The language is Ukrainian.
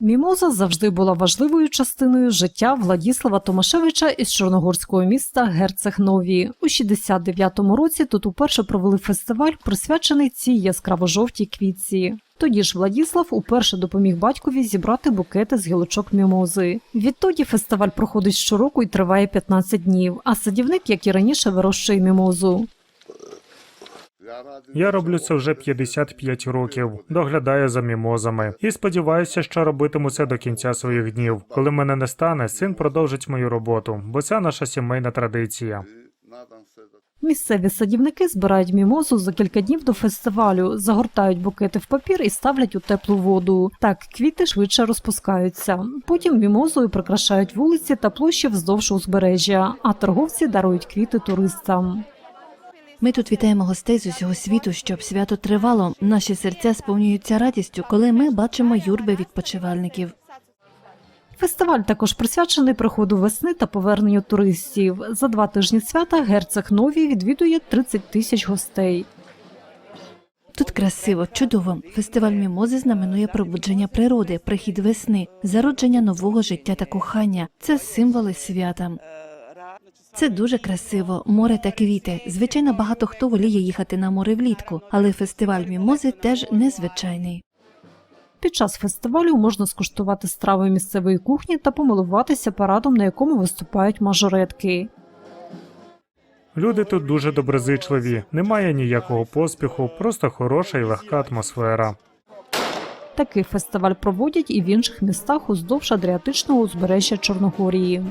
Мімоза завжди була важливою частиною життя Владіслава Томашевича із чорногорського міста Герцег Нові. У 69-му році тут уперше провели фестиваль, присвячений цій яскраво-жовтій квітці. Тоді ж Владіслав уперше допоміг батькові зібрати букети з гілочок мімози. Відтоді фестиваль проходить щороку і триває 15 днів, а садівник, як і раніше, вирощує мімозу. Я роблю це вже 55 років, доглядаю за мімозами і сподіваюся, що робитиму це до кінця своїх днів. Коли мене не стане, син продовжить мою роботу, бо це наша сімейна традиція. Місцеві садівники збирають мімозу за кілька днів до фестивалю, загортають букети в папір і ставлять у теплу воду. Так квіти швидше розпускаються. Потім мімозою прикрашають вулиці та площі вздовж узбережжя, а торговці дарують квіти туристам. Ми тут вітаємо гостей з усього світу, щоб свято тривало. Наші серця сповнюються радістю, коли ми бачимо юрби відпочивальників. Фестиваль також присвячений приходу весни та поверненню туристів. За два тижні свята герцег Нові відвідує 30 тисяч гостей. Тут красиво, чудово. Фестиваль мімози знаменує пробудження природи, прихід весни, зародження нового життя та кохання. Це символи свята. Це дуже красиво, море та квіти. Звичайно, багато хто воліє їхати на море влітку, але фестиваль мімози теж незвичайний. Під час фестивалю можна скуштувати страви місцевої кухні та помилуватися парадом, на якому виступають мажоретки. Люди тут дуже доброзичливі, немає ніякого поспіху, просто хороша і легка атмосфера. Такий фестиваль проводять і в інших містах уздовж Адріатичного узбережжя Чорногорії.